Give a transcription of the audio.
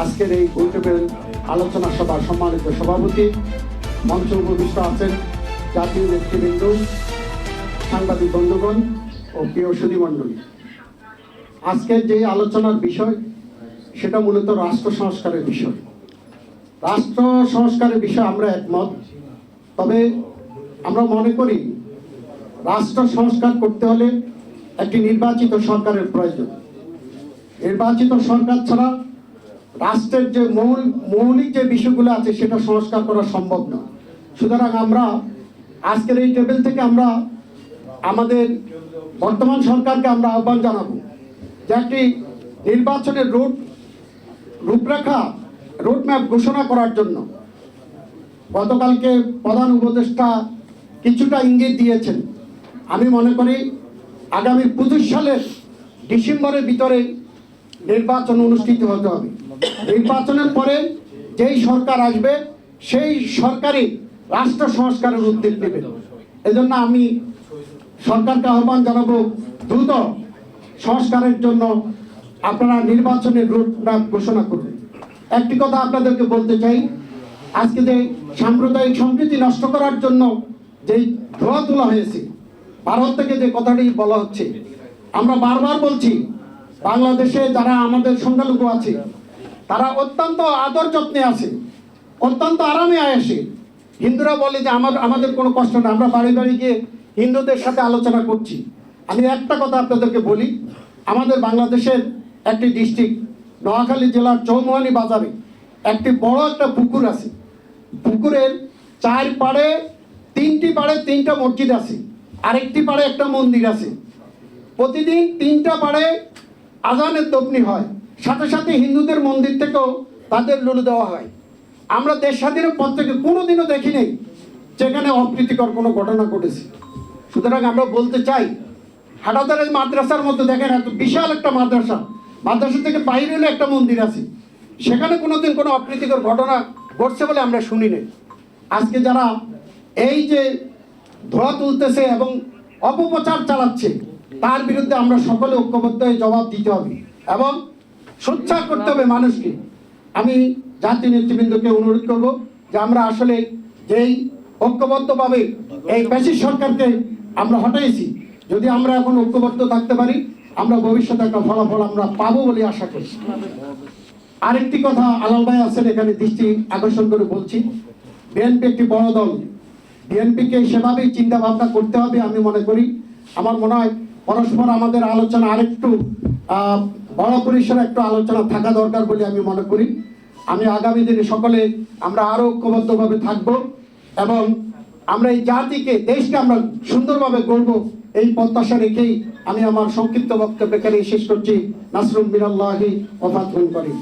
আজকের এই বৈঠকের আলোচনা সভার সম্মানিত সভাপতি মঞ্চ উপবিষ্ট আছেন জাতীয় নেতৃবৃন্দ, সাংবাদিক বন্ধুগণ ও প্রিয় মণ্ডলী। আজকের যে আলোচনার বিষয়, সেটা মূলত রাষ্ট্র সংস্কারের বিষয়। রাষ্ট্র সংস্কারের বিষয়ে আমরা একমত, তবে আমরা মনে করি রাষ্ট্র সংস্কার করতে হলে একটি নির্বাচিত সরকারের প্রয়োজন। নির্বাচিত সরকার ছাড়া রাষ্ট্রের যে মূল, মৌলিক যে বিষয়গুলো আছে সেটা সংস্কার করা সম্ভব নয়। সুতরাং আমরা আজকের এই টেবিল থেকে আমরা আমাদের বর্তমান সরকারকে আমরা আহ্বান জানাব যে একটি নির্বাচনের রুট রূপরেখা রুটম্যাপ ঘোষণা করার জন্য গতকালকে প্রধান উপদেষ্টা কিছুটা ইঙ্গিত দিয়েছেন। আমি মনে করি আগামী পঁচিশ সালের ডিসেম্বরের ভিতরে নির্বাচন অনুষ্ঠিত হতে হবে। নির্বাচনের পরে যেই সরকার আসবে, সেই সরকারই রাষ্ট্র সংস্কারের উদ্যোগ নেবে। এজন্য আমি সরকারকে আহ্বান জানাব, দ্রুত সংস্কারের জন্য আপনারা নির্বাচনের রুটম্যাপ ঘোষণা করুন। একটি কথা আপনাদেরকে বলতে চাই, আজকে যে সাম্প্রদায়িক সম্প্রীতি নষ্ট করার জন্য যেই ধোয়া তোলা হয়েছে, ভারত থেকে যে কথাটি বলা হচ্ছে, আমরা বারবার বলছি বাংলাদেশে যারা আমাদের সংখ্যালঘু আছে, তারা অত্যন্ত আদর যত্নে আছে, অত্যন্ত আরামে আসে। হিন্দুরা বলে যে আমার, আমাদের কোনো কষ্ট নেই, আমরা বাড়ি বাড়ি গিয়ে হিন্দুদের সাথে আলোচনা করছি। আমি একটা কথা আপনাদেরকে বলি, আমাদের বাংলাদেশের একটি ডিস্ট্রিক্ট নোয়াখালী জেলার চৌমুহানি বাজারে একটি বড় একটা পুকুর আছে। পুকুরের চার পাড়ে তিনটি পাড়ে তিনটা মসজিদ আছে, আরেকটি পাড়ে একটা মন্দির আছে। প্রতিদিন তিনটা পাড়ে আজানের দপনি হয়। সাথে সাথে হিন্দুদের মন্দির থেকেও তাদের লুলু দেওয়া হয়। আমরা দেশ স্বাধীনের পর থেকে কোনোদিনও দেখি নেই যেখানে অপ্রীতিকর কোনো ঘটনা ঘটেছে। সুতরাং আমরা বলতে চাই হাটাদারের মাদ্রাসার মধ্যে দেখেন এত বিশাল একটা মাদ্রাসা। মাদ্রাসা থেকে বাইরে হলে একটা মন্দির আছে। সেখানে কোনোদিন কোনো অপ্রীতিকর ঘটনা ঘটছে বলে আমরা শুনি নাই। আজকে যারা এই যে ধোয়া তুলতেছে এবং অপপ্রচার চালাচ্ছে তার বিরুদ্ধে আমরা সকলে ঐক্যবদ্ধ হয়ে জবাব দিতে হবে এবং সোচ্চার করতে হবে মানুষকে। আমি জাতীয় নেতৃবৃন্দকে অনুরোধ করব যে আমরা আসলে যেই ঐক্যবদ্ধভাবে এই পেশি সরকারকে আমরা হটাইছি, যদি আমরা এখন ঐক্যবদ্ধ থাকতে পারি, আমরা ভবিষ্যতে একটা ফলাফল আমরা পাবো বলে আশা করি আরেকটি কথা আলাল ভাই আছেন, এখানে দৃষ্টি আকর্ষণ করে বলছি। বিএনপি একটি বড় দল। বিএনপিকে সেভাবেই চিন্তা ভাবনা করতে হবে আমি মনে করি। আমার মনে হয় পরস্পর আমাদের আলোচনা আরেকটু বড় পরিসরে একটু আলোচনা থাকা দরকার বলে আমি মনে করি। আমি আগামী দিনে সকলে আমরা আরও ঐক্যবদ্ধভাবে থাকব এবং আমরা এই জাতিকে, দেশকে আমরা সুন্দরভাবে গড়ব এই প্রত্যাশা রেখেই আমি আমার সংক্ষিপ্ত বক্তব্য এখানে শেষ করছি। নাসরুম বিনাল্লাহি ওফাত করি